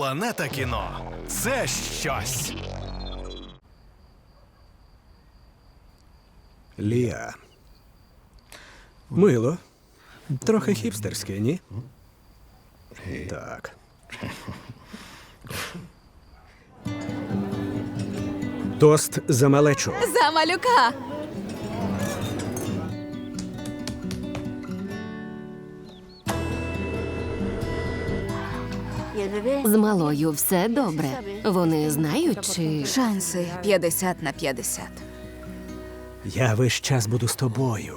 Планета кіно це щось. Лія. Мило. Трохи хіпстерське, ні? Так. Тост за малечу. За малюка. З малою все добре. Вони знають чи Шанси 50 на 50. Я весь час буду з тобою.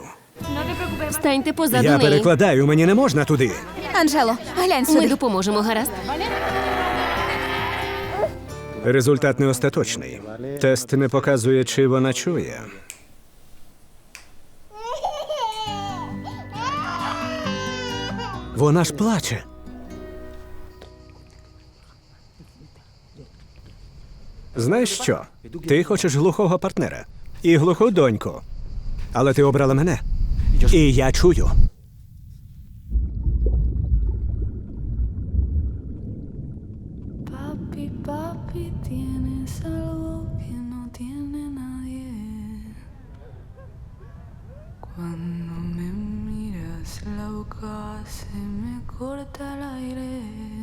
станьте позаду Я неї. перекладаю, мені не можна туди. Анжело, глянь Ми допоможемо, гаразд? Результат не остаточний. Тест не показує, чи вона чує. Вона ж плаче. Знаєш що? Ти хочеш глухого партнера і глуху доньку. Але ти обрала мене. І я чую. Me miras la boca se me corta el aire.